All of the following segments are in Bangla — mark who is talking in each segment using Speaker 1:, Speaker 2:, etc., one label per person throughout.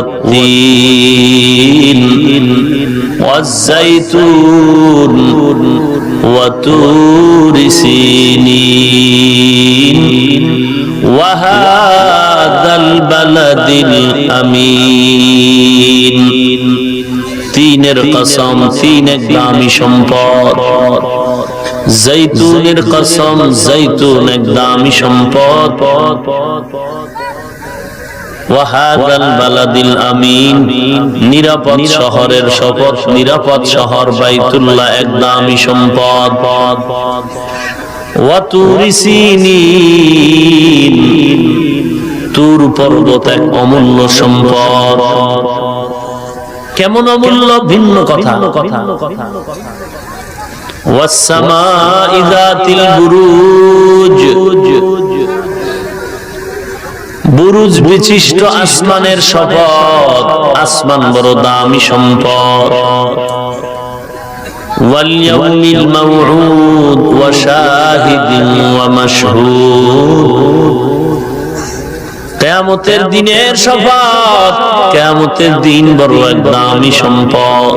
Speaker 1: والتين والزيتون وتور سينين وهذا البلد الأمين তিনের কসম তিন এক দামি সম্পদ জৈতুনের কসম জৈতুন এক দামি সম্পদ নিরাপদ শহরের নিরাপদ শহর তুর পর্বত এক অমূল্য সম্পদ। কেমন অমূল্য? ভিন্ন কথা। কথা ওয়াসসামা ইযাতিল গুরু। বিশিষ্ট আসমানের শপথ আসমান বড় দামি সম্পদ واليوم الموعود وشاهد ومشهود কেয়ামতের দিনের শপথ কেয়ামতের দিন বড় এক দামি সম্পদ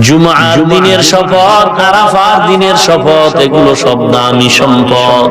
Speaker 1: জুমার দিনের শপথ আরাফার দিনের শপথ এগুলো সব দামি সম্পদ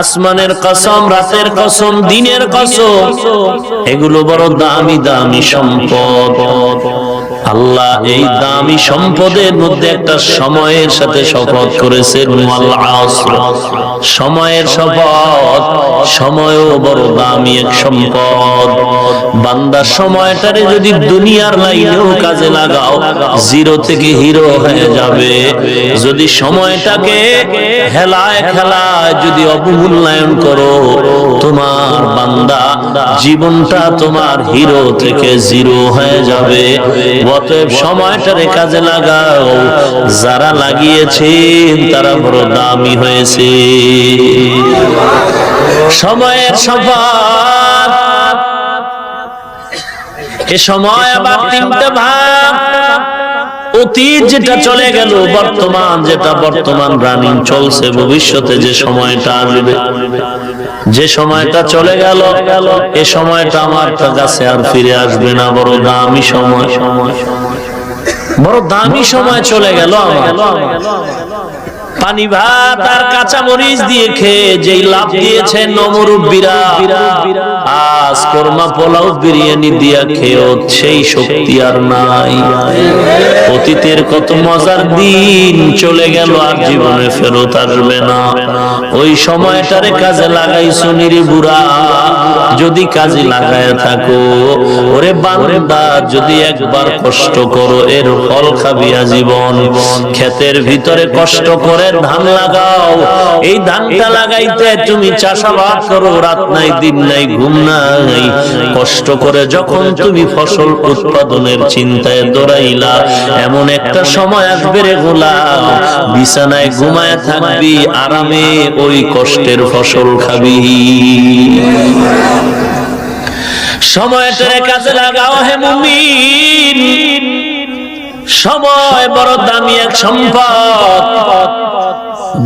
Speaker 1: আসমানের কসম রাতের কসম দিনের কসম এগুলো বড় দামি দামি সম্পদ। আল্লাহ এই দামি সম্পদের মধ্যে একটা সময়ের সাথে শপথ করেছেন সময়ের শপথ সময়ও বড় দামি এক সম্পদ। বান্দার সময়টারে যদি দুনিয়ার লাইনেও কাজে লাগাও জিরো থেকে হিরো হয়ে যাবে। যদি সময়টাকে হেলায় খেলায় যদি অবমূল্যায়ন করো তোমার বান্দা জীবনটা তোমার হিরো থেকে জিরো হয়ে যাবে। অতএব সময়টারে কাজে লাগাও। যারা লাগিয়েছেন তারা বড় দামি হয়েছে। সময়ের সফর। এ সময় আবার তিনটে ভাগ। অতীত যেটা চলে গেল বর্তমান যেটা বর্তমান রানিং চলছে ভবিষ্যতে যে সময়টা আসবে। যে সময়টা চলে গেল, এ সময়টা আমার কাছে আর ফিরে আসবে না, বড় দামি সময়। সময় বড় দামি সময় চলে গেল আমার। পানি ভাত আর কাঁচা মরিচ দিয়ে খেয়ে যেই লাভ দিয়েছে নমরুব্বিরা আজ কোরমা পোলাও বিরিয়ানি দিয়া খেয়েও সেই শক্তি আর নাই। অতীতের কত মজার দিন চলে গেল আর জীবনে ফেরত আসবে না। ওই সময়টারে কাজে লাগাই সুনিরি বুড়া। যদি কাজে লাগায় থাকো ওরে বান্দা যদি একবার কষ্ট করো এর ফল খাবি জীবন ক্ষেতের ভিতরে কষ্ট করে ধান লাগাও। এই ধানটা লাগাইতে তুমি চাষাবাদ করো রাত নাই দিন নাই ঘুম নাই। কষ্ট করে যখন তুমি ফসল উৎপাদনের চিন্তায় দৌড়াইলা এমন একটা সময় আসবে রে গোলাম। বিছানায় ঘুমায় থাকবি আরামে ওই কষ্টের ফসল খাবি। সময়টারে কাজে লাগাও হে মুমিন। সময় বড় দামি এক সম্পদ।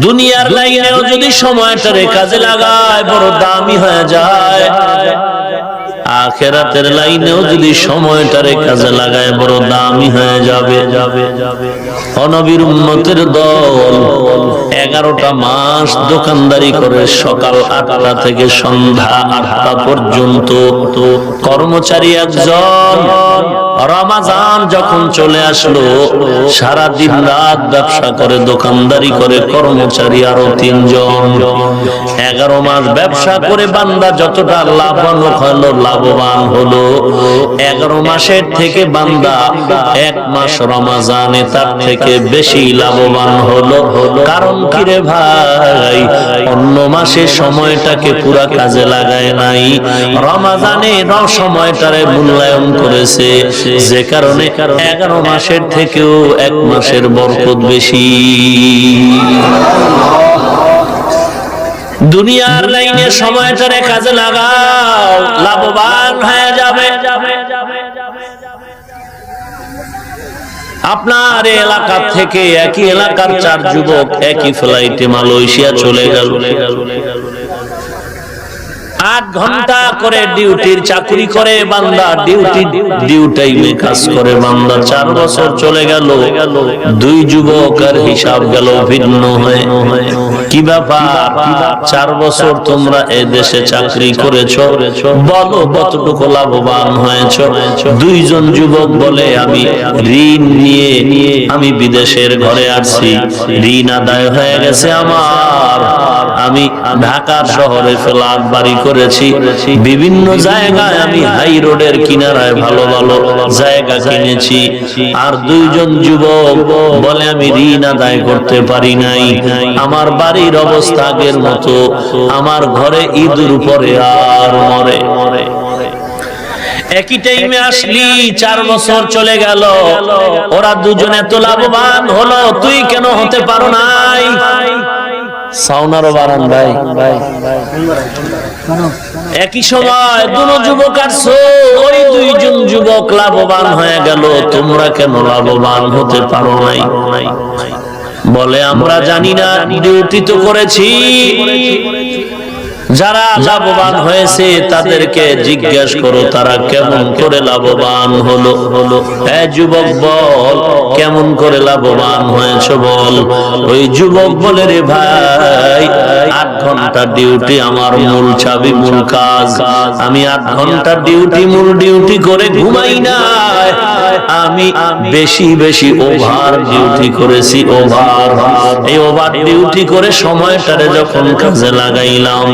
Speaker 1: দুনিয়ার লাইনেও যদি সময়টারে কাজে লাগায়, বড় দামি হয়ে যায়। আখেরাতের লাইনেও যদি সময়টারে কাজে লাগায়, বড় দামি হয়ে যাবে। অনবির উন্মতের দল এগারোটা মাস দোকানদারি করে সকাল আটটা থেকে সন্ধ্যা আটটা পর্যন্ত। কর্মচারী একজন রমাজান যখন চলে আসলো, সারা দিন রাত ব্যবসা করে, দোকানদারি করে, কর্মচারী আরও তিনজন। এগারো মাস ব্যবসা করে বান্দা যতটা লাভবান হলো লাভবান হলো। এগারো মাসের থেকে বান্দা এক মাস রমাজানে তার থেকে বেশি লাভবান হলো। কারণ কি রে ভাই, অন্য মাসে সময়টাকে পুরা কাজে লাগায় নাই। রমাজানে সময়টারে মূল্যায়ন করেছে, যে কারণে এগারো মাসের থেকেও এক মাসের বরকত বেশি। দুনিয়ার লাইনে সময়টারে কাজে লাগাও লাভবান হয়ে যাবে। আপনার এলাকা থেকে একই এলাকার চার যুবক একই ফ্লাইটে মালয়েশিয়া চলে গেল। আট ঘণ্টা করে ডিউটির চাকরি করে বান্দা ডিউটি ডিউ টাইমে কাজ করে বান্দা। চার বছর চলে গেল। দুই যুবক আর হিসাব গেল ভিন্ন হয়ে। কি ব্যাপার? চার বছর তোমরা এ দেশে চাকরি করেছ। বলো কতটুকু লাভবান হয়েছ? দুইজন যুবক বলে আমি ঋণ নিয়ে আমি বিদেশের ঘরে আসছি। ঋণ আদায় হয়ে গেছে আমার। আমি ঢাকা শহরে ফ্ল্যাট বাড়ি করেছি। বিভিন্ন জায়গায় আমি হাই রোডের কিনারায় ভালো ভালো জায়গা কিনেছি। আর দুইজন যুবক বলে, আমি ঋণ আদায় করতে পারি নাই। আমার বাড়ির অবস্থা আগের মতো। আমার ঘরে ইঁদুর পরে আর মরে। মরে একই টাইমে আসলি, চার বছর চলে গেল। ওরা দুজনে তো লাভবান হলো, তুই কেন হতে পারো নাই? সাউনারও একই সময় দুনো যুবক আসছো ওই দুইজন যুবক লাভবান হয়ে গেল। তোমরা কেন লাভবান হতে পারো নাই? বলে, আমরা জানি না, ডিউটি তো করেছি। যারা লাভবান হয়েছে তাদেরকে জিজ্ঞেস করো, তারা কেমন করে লাভবান হলো? হলো হ্যাঁ যুবক বল, কেমন করে লাভবান হয়েছ বল? ওই যুবক বলে, রে ভাই, আট ঘণ্টা ডিউটি আমার মূল চাবি, মূল কাজ। আমি আট ঘণ্টা ডিউটি, মূল ডিউটি করে ঘুমাই না আমি বেশি বেশি ওভার ডিউটি করেছি, ওভার। এই ওভার ডিউটি করে সময়টারে যখন কাজে লাগাইলাম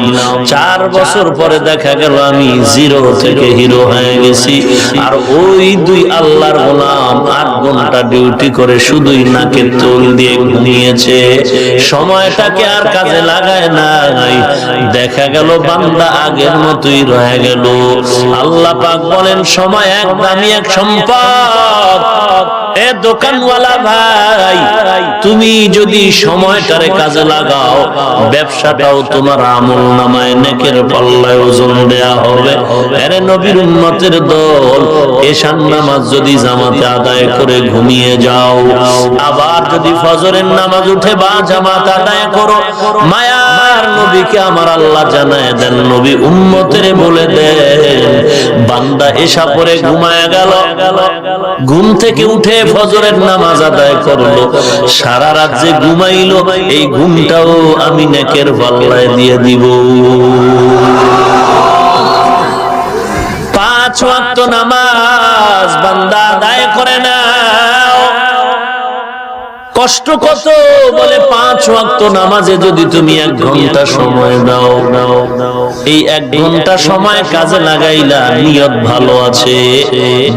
Speaker 1: চার বছর পরে দেখা গেল আমি জিরো থেকে হিরো হয়ে গেছি। আর ওই দুই আল্লাহর গোলাম আট ঘণ্টা ডিউটি করে শুধুই নাকের তোল দিয়ে ঘুমিয়েছে। সময়টাকে আর কাজে লাগায় নাই। দেখা গেল বান্দা আগের মতোই রয়ে গেল। আল্লাহ পাক বলেন, সময় এক দামি এক সম্পদ। এ দোকানওয়ালা ভাই, তুমি যদি সময়টারে কাজে লাগাও, ব্যবসাটাও তোমার আমল নামায় নেকের পাল্লায় ওজন দেয়া হবে। আরে নবীর উম্মতের দল এশান নামাজ যদি জামাতে আদায় করে ঘুমিয়ে যাও, আবার যদি ফজরের নামাজ উঠে বা জামাত আদায় করো মায়ার নবীকে আমার আল্লাহ জানায় দেন, নবী উম্মতের বলে দেন, বান্দা এসা পরে ঘুমায় গেল। ঘুম থেকে উঠে ফজরের নামাজ আদায় করল। সারা রাত যে ঘুমাইলো, এই ঘুমটাও আমি নেকের পাল্লায় দিয়ে দিব। পাঁচ ওয়াক্ত নামাজ বান্দা আদায় করে না। কষ্ট কত? বলে পাঁচ ওয়াক্ত নামাজে যদি তুমি এক ঘণ্টা সময় দাও এই এক ঘণ্টা সময় কাজে লাগাইলা নিয়ত ভালো আছে।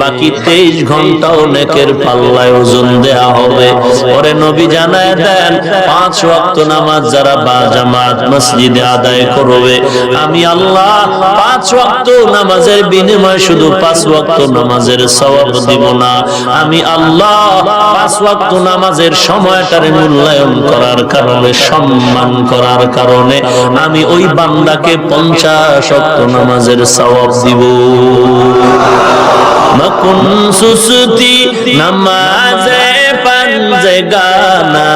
Speaker 1: বাকি তেইশ ঘন্টাও নেকের পাল্লায় ওজন দেয়া হবে। পরে নবী জানায় দেন, পাঁচ ওয়াক্ত নামাজ যারা বা জামাত মসজিদে আদায় করবে, আমি আল্লাহ পাঁচ ওয়াক্ত নামাজের বিনিময়ে শুধু পাঁচ ওয়াক্ত নামাজের সওয়াব দিব না। আমি আল্লাহ পাঁচ ওয়াক্ত নামাজের সময়টারে মূল্যায়ন করার কারণে, সম্মান করার কারণে আমি ওই বান্দাকে পঞ্চাশ ওয়াক্ত নামাজের সওয়াব দিব। সুসুতি নামাজে পাঞ্জে গানা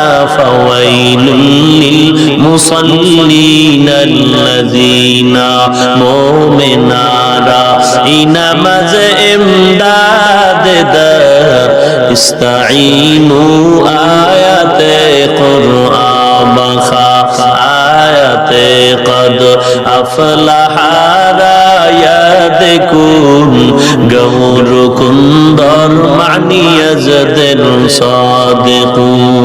Speaker 1: ইস্তাঈনু আয়াতে কদ আফলাহা দেখুন গৌর কুন্দর মানিয়া জদের সাদেকুন